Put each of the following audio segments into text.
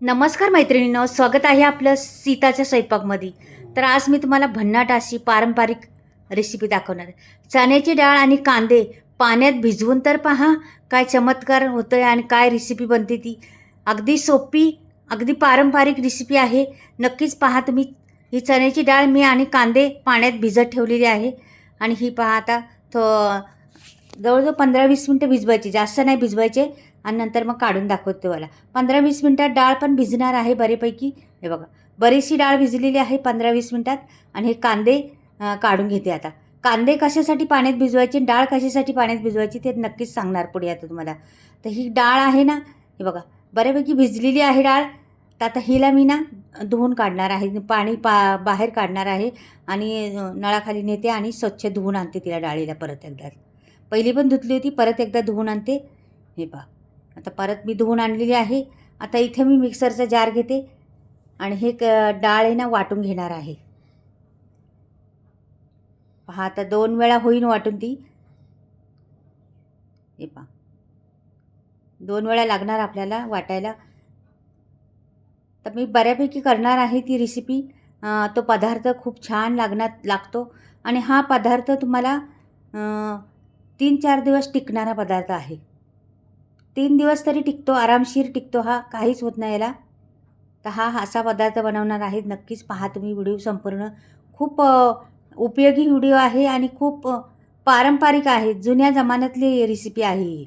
नमस्कार मैत्रिणींनो स्वागत आहे आपलं सीताच्या स्वयंपाकमध्ये. तर आज मी तुम्हाला भन्नाट अशी पारंपरिक रेसिपी दाखवणार. आहे चण्याची डाळ आणि कांदे पाण्यात भिजवून तर पहा काय चमत्कार होतं आहे आणि काय रेसिपी बनते ती. अगदी सोपी अगदी पारंपरिक रेसिपी आहे. नक्कीच पहा तुम्ही ही चण्याची डाळ मी आणि कांदे पाण्यात भिजत ठेवलेली आहे. आणि ही पहा आता थो जवळजवळ पंधरा वीस मिनटं भिजवायची जास्त नाही भिजवायचे. आणि नंतर मग काढून दाखवते तुम्हाला. पंधरा वीस मिनटात डाळ पण भिजणार आहे बरेपैकी. हे बघा बरीचशी डाळ भिजलेली आहे पंधरा वीस मिनटात आणि हे कांदे काढून घेते आता. कांदे कशासाठी पाण्यात भिजवायचे डाळ कशासाठी पाण्यात भिजवायची ते नक्कीच सांगणार पुढे आता तुम्हाला. तर ही डाळ आहे ना हे बघा बऱ्यापैकी भिजलेली आहे डाळ. तर आता हिला मी ना धुवून काढणार आहे पाणी पा बाहेर काढणार आहे आणि नळाखाली नेते आणि स्वच्छ धुवून आणते तिला डाळीला परत एकदा. पहिली पण धुतली होती परत एकदा धुवून आणते. हे पहा. आता परत मी धुवून आणलेली आहे. आता इथे मी मिक्सरचा जार घेते आणि हे क डाळ आहे ना वाटून घेणार आहे. पहा आता दोन वेळा होईन वाटून ती. हे पहा. दोन वेळा लागणार आपल्याला वाटायला. तर मी बऱ्यापैकी करणार आहे ती रेसिपी तो पदार्थ खूप छान लागणार लागतो. आणि हा पदार्थ तुम्हाला तीन चार दिवस टिकणारा पदार्थ आहे. तीन दिवस तरी टिकतो आरामशीर टिकतो हा काहीच होत नाही याला. तर हा असा पदार्थ बनवणार आहे नक्कीच पहा तुम्ही व्हिडिओ संपूर्ण. खूप उपयोगी व्हिडिओ आहे आणि खूप पारंपरिक आहे जुन्या जमान्यातली रेसिपी आहे ही.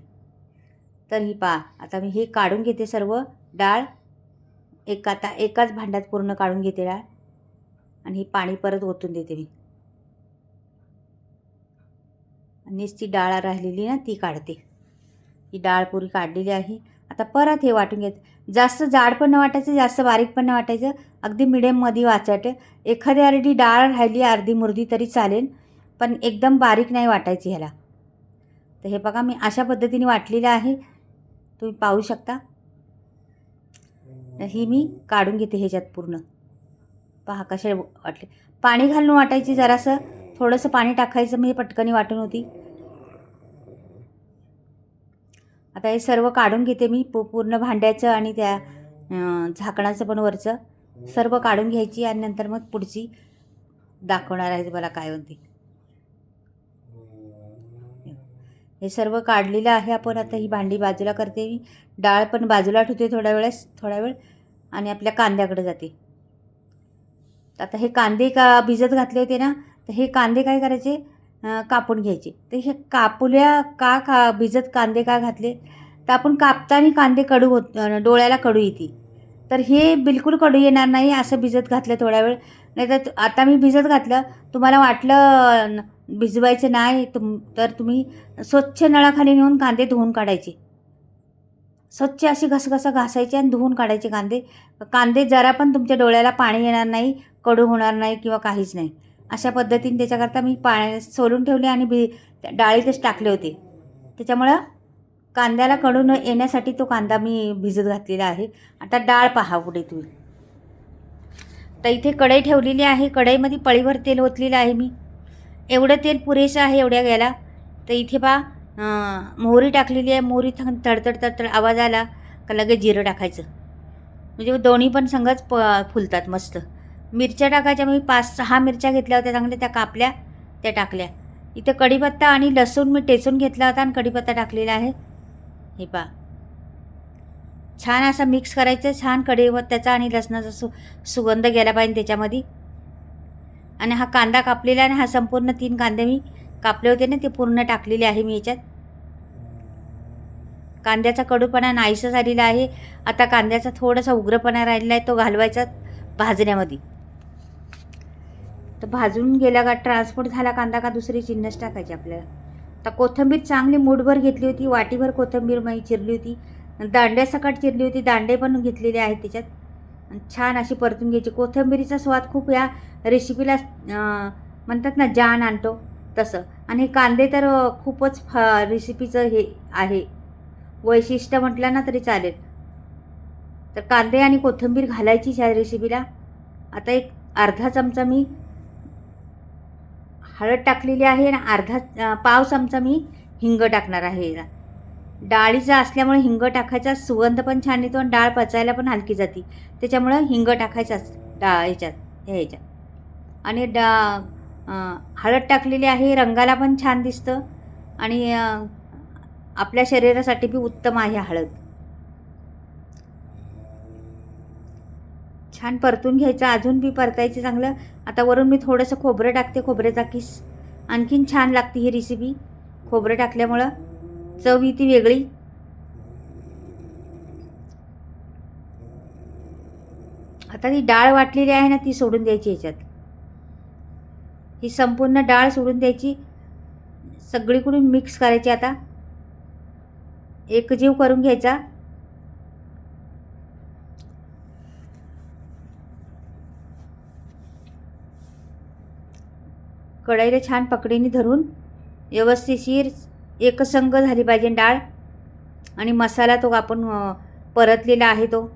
तर ही पहा आता मी हे काढून घेते सर्व. डाळ एक आता एकाच भांड्यात पूर्ण काढून घेते डाळ. आणि ही पाणी परत ओतून देते मी. आणि ती डाळ राहिलेली ना ती काढते. ही डाळ पुरी काढलेली आहे. आता परत हे वाटून घेत जास्त जाड पण न वाटायचं जास्त बारीक पण न वाटायचं. अगदी मिडियममध्ये वाचायचं. एखादी अर्धी डाळ राहिली अर्धी मुर्दी तरी चालेल पण एकदम बारीक नाही वाटायची ह्याला. तर हे बघा मी अशा पद्धतीने वाटलेलं आहे. तुम्ही पाहू शकता. ही मी काढून घेते ह्याच्यात पूर्ण. पहा कसे वाटले. पाणी घालून वाटायची जरासं. थोडंसं पाणी टाकायचं. मी पटकनी वाटून होती. आता हे सर्व काढून घेते मी पू पूर्ण भांड्याचं आणि त्या झाकणाचं पण वरचं. सर्व काढून घ्यायची आणि नंतर मग पुढची दाखवणार आहे मला काय होती. हे सर्व काढलेलं आहे आपण आता ही भांडी बाजूला करते मी. डाळ पण बाजूला ठेवते थोड्या वेळेस थोड्या वेळ आणि आपल्या कांद्याकडे जाते. आता हे कांदे का भिजत घातले होते ना तर हे कांदे काय करायचे? कापून घ्यायचे. तर हे कापुल्या का का भिजत कांदे का घातले? तर आपण कापताना कांदे कडू होत डोळ्याला कडू येते तर हे बिलकुल कडू येणार नाही असं भिजत घातलं थोड्या वेळ. नाही तर आता मी भिजत घातलं तुम्हाला वाटलं भिजवायचं नाही तुम तर तुम्ही स्वच्छ नळाखाली नेऊन कांदे धुवून काढायचे. स्वच्छ अशी घसघसं घासायचे आणि धुवून काढायचे कांदे. कांदे जरा पण तुमच्या डोळ्याला पाणी येणार नाही कडू होणार नाही किंवा काहीच नाही. अशा पद्धतीने त्याच्याकरता मी पाण्या सोलून ठेवले आणि बी डाळीतच टाकले होते. त्याच्यामुळं कांद्याला कडून येण्यासाठी तो कांदा मी भिजत घातलेला आहे. आता डाळ पहा पुढे तुम्ही. तर इथे कढई ठेवलेली आहे. कढईमध्ये पळीभर तेल ओतलेलं आहे मी. एवढं तेल पुरेसं आहे एवढ्या घ्यायला. तर इथे पहा मोहरी टाकलेली आहे. मोहरी थं तडतड तडतड आवाज आला का लगेच जिरं टाकायचं. म्हणजे दोन्ही पण संगच प फुलतात मस्त. मिरच्या टाकायच्या मी पाच सहा मिरच्या घेतल्या होत्या चांगल्या त्या कापल्या त्या टाकल्या. इथं कढीपत्ता आणि लसूण मी टेचून घेतला होता आणि कढीपत्ता टाकलेला आहे. हे पहा. छान असा मिक्स करायचं छान कढीपत्त्याचा आणि लसणाचा सु सुगंध गेला पाहिजे त्याच्यामध्ये. आणि हा कांदा कापलेला आणि हा संपूर्ण तीन कांदे मी कापले होते ना ते पूर्ण टाकलेले आहे मी याच्यात. कांद्याचा कडूपणा नाहीसा झालेला आहे. आता कांद्याचा थोडासा उग्रपणा राहिलेला आहे तो घालवायचा भाजण्यामध्ये. तर भाजून गेला का ट्रान्सपोर्ट झाला कांदा का दुसरी चिन्हच टाकायची आपल्याला. तर कोथिंबीर चांगली मूठभर घेतली होती वाटीभर कोथंबीर मी चिरली होती. दांड्यासकट चिरली होती दांडे पण घेतलेले आहेत त्याच्यात. छान अशी परतून घ्यायची. कोथिंबीरीचा स्वाद खूप या रेसिपीला म्हणतात ना जान आणतो तसं. आणि कांदे तर खूपच फ रेसिपीचं हे आहे. वैशिष्ट्य म्हटलं ना तरी चालेल. तर कांदे आणि कोथिंबीर घालायचीच ह्या रेसिपीला आता एक अर्धा चमचा मी हळद टाकलेली आहे आणि अर्धा पाव चमचा मी हिंग टाकणार आहे. डाळीचा असल्यामुळे हिंग टाकायचा सुगंध पण छान येतो आणि डाळ पचायला पण हलकी जाते. त्याच्यामुळं हिंग टाकायचाच डाळ ह्याच्यात ह्या ह्याच्यात आणि डा हळद टाकलेली आहे रंगाला पण छान दिसतं. आणि आपल्या शरीरासाठी बी उत्तम आहे हळद. छान परतून घ्यायचं अजून बी परतायचं चांगलं. आता वरून मी थोडंसं खोबरं टाकते खोबऱ्याचा किस. आणखीन छान लागते ही रेसिपी खोबरं टाकल्यामुळं. चव ही ती वेगळी. आता ती डाळ वाटलेली आहे ना ती सोडून द्यायची ह्याच्यात ही संपूर्ण डाळ सोडून द्यायची. सगळीकडून मिक्स करायची आता. एकजीव करून घ्यायचा. कढईला छान पकडीने धरून व्यवस्थिशीर एकसंग झाली पाहिजे डाळ. आणि मसाला तो आपण परतलेला आहे तो.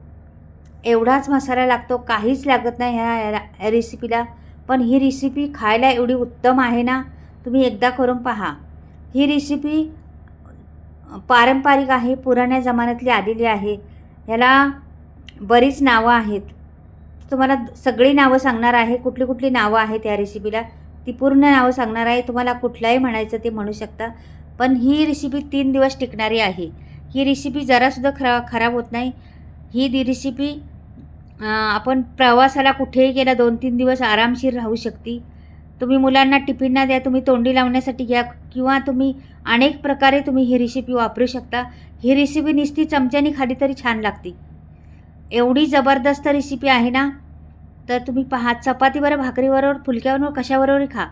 एवढाच मसाला लागतो काहीच लागत नाही ह्या ह्या रेसिपीला पण ही रेसिपी खायला एवढी उत्तम आहे ना तुम्ही एकदा करून पहा. ही रेसिपी पारंपरिक आहे पुराण्या जमान्यातली आलेली आहे. ह्याला बरीच नावं आहेत. तुम्हाला सगळी नावं सांगणार आहे कुठली कुठली नावं आहेत या रेसिपीला ती पूर्ण नावं सांगणार आहे. तुम्हाला कुठलाही म्हणायचं ते म्हणू शकता. पण ही रेसिपी तीन दिवस टिकणारी आहे. ही रेसिपी जरासुद्धा खरा खराब होत नाही. ही दी रेसिपी आपण प्रवासाला कुठेही गेला दोन तीन दिवस आरामशीर राहू शकते. तुम्ही मुलांना टिफिनना द्या तुम्ही तोंडी लावण्यासाठी घ्या किंवा तुम्ही अनेक प्रकारे तुम्ही ही रेसिपी वापरू शकता. ही रेसिपी नुसती चमच्याने खाली तरी छान लागते. एवढी जबरदस्त रेसिपी आहे ना? तर तुम्ही पहा चपातीवर भाकरीबरोबर फुलक्यावर कशाबरोबर खा.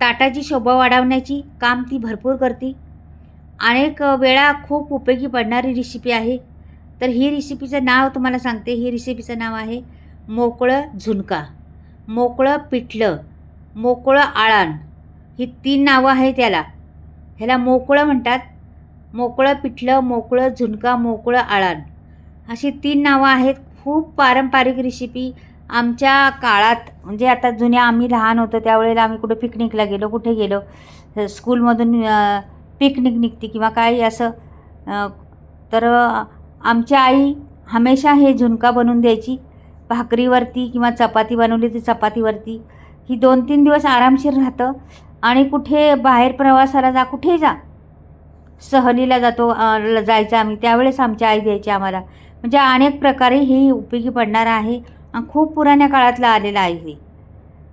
ताटाची शोभा वाढवण्याची काम ती भरपूर करते. अनेक वेळा खूप उपयोगी पडणारी रेसिपी आहे. तर ही रेसिपीचं नाव तुम्हाला सांगते. ही रेसिपीचं नाव आहे मोकळं झुणका. मोकळं पिठलं. मोकळं आळण. ही तीन नावं आहे त्याला ह्याला मोकळं म्हणतात. मोकळं पिठलं मोकळं झुणका मोकळं आळण. अशी तीन नावं आहेत. खूप पारंपरिक रेसिपी आमच्या काळात म्हणजे आता जुन्या आम्ही लहान होतो त्यावेळेला आम्ही कुठे पिकनिकला गेलो कुठे गेलो स्कूलमधून पिकनिक निघते किंवा काही असं तर आमची आई हमेशा हे झुणका बनवून द्यायची. भाकरीवरती किंवा चपाती बनवली ती चपातीवरती. ही दोन तीन दिवस आरामशीर राहतं. आणि कुठे बाहेर प्रवासाला जा कुठे जा. सहलीला जातो ल- जायचं आम्ही. त्यावेळेस आमची आई द्यायची आम्हाला. म्हणजे अनेक प्रकारे ही उपयोगी पडणार आहे. खूप पुराण्या काळातलं आलेलं आहे हे.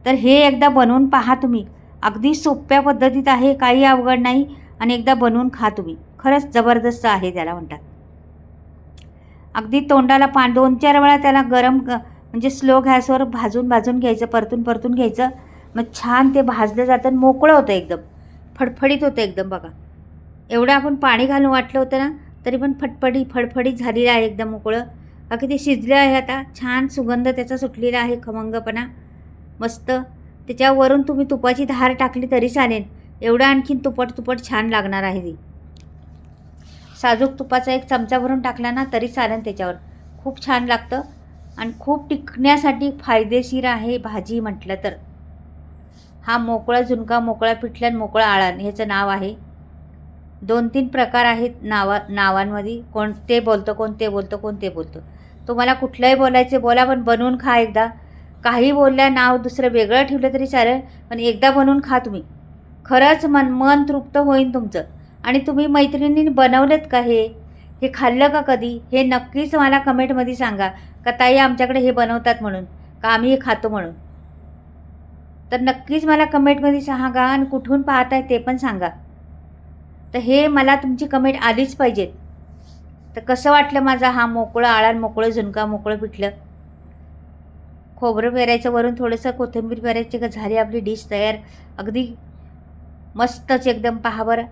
तर हे एकदा बनवून पहा तुम्ही. अगदी सोप्या पद्धतीत आहे काही अवघड नाही आणि एकदा बनवून खा तुम्ही. खरंच जबरदस्त आहे त्याला म्हणतात. अगदी तोंडाला पा दोन चार वेळा त्याला गरम ग- म्हणजे स्लो गॅसवर भाजून भाजून घ्यायचं परतून परतून घ्यायचं. मग छान ते भाजलं जातं आणि मोकळं होतं एकदम. फडफडीत होतं एकदम बघा. एवढं आपण पाणी घालून वाटलं होतं ना तरी पण फटफडी फडफडीत झालेलं आहे एकदम मोकळं. अगदी शिजले आहे आता. छान सुगंध त्याचा सुटलेला आहे खमंगपणा. मस्त. त्याच्यावरून तुम्ही तुपाची धार टाकली तरी चालेल. एवढं आणखीन तुपट तुपट छान लागणार आहे ती. साजूक तुपाचा एक चमचा भरून टाकला ना तरी चालेल त्याच्यावर. खूप छान लागतं. आणि खूप टिकण्यासाठी फायदेशीर आहे भाजी म्हटलं तर. हा मोकळा झुणका मोकळा पिठल्यान मोकळा आळण ह्याचं नाव आहे. दोन तीन प्रकार आहेत नावा नावांमध्ये. कोण ते बोलतं कोण ते बोलतं कोण ते बोलतं. तुम्हाला कुठलंही बोलायचे बोला पण बनवून खा एकदा. काही बोलल्या नाव दुसरं वेगळं ठेवलं तरी चालेल पण एकदा बनवून खा तुम्ही. खरंच मन मन तृप्त होईल तुमचं. आणि तुम्ही मैत्रिणींनी बनवलेत का हे? हे खाल्लं का कधी? हे नक्कीच मला कमेंटमध्ये सांगा का ताई आमच्याकडे हे बनवतात म्हणून का आम्ही हे खातो म्हणून. तर नक्कीच मला कमेंटमध्ये सांगा आणि कुठून पाहताय ते पण सांगा. तर हे मला तुमची कमेंट आलीच पाहिजेत. तर कसं वाटलं माझा हा मोकळं आळार मोकळं झुणका मोकळं पिठलं? खोबरं पेरायचं वरून थोडंसं कोथिंबीर पेरायची का झाली आपली डिश तयार? अगदी मस्तच एकदम. पहा बरं.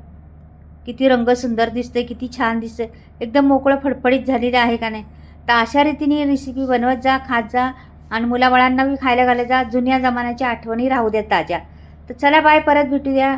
किती रंग सुंदर दिसते किती छान दिसते एकदम मोकळं फडफडीत झालेलं आहे का नाही? तर अशा रीतीने रेसिपी बनवत जा खात जा आणि मुलाबाळांना बी खायला घालत जा. जुन्या जमान्याच्या आठवणी राहू द्या ताज्या. तर चला बाय परत भेटूया.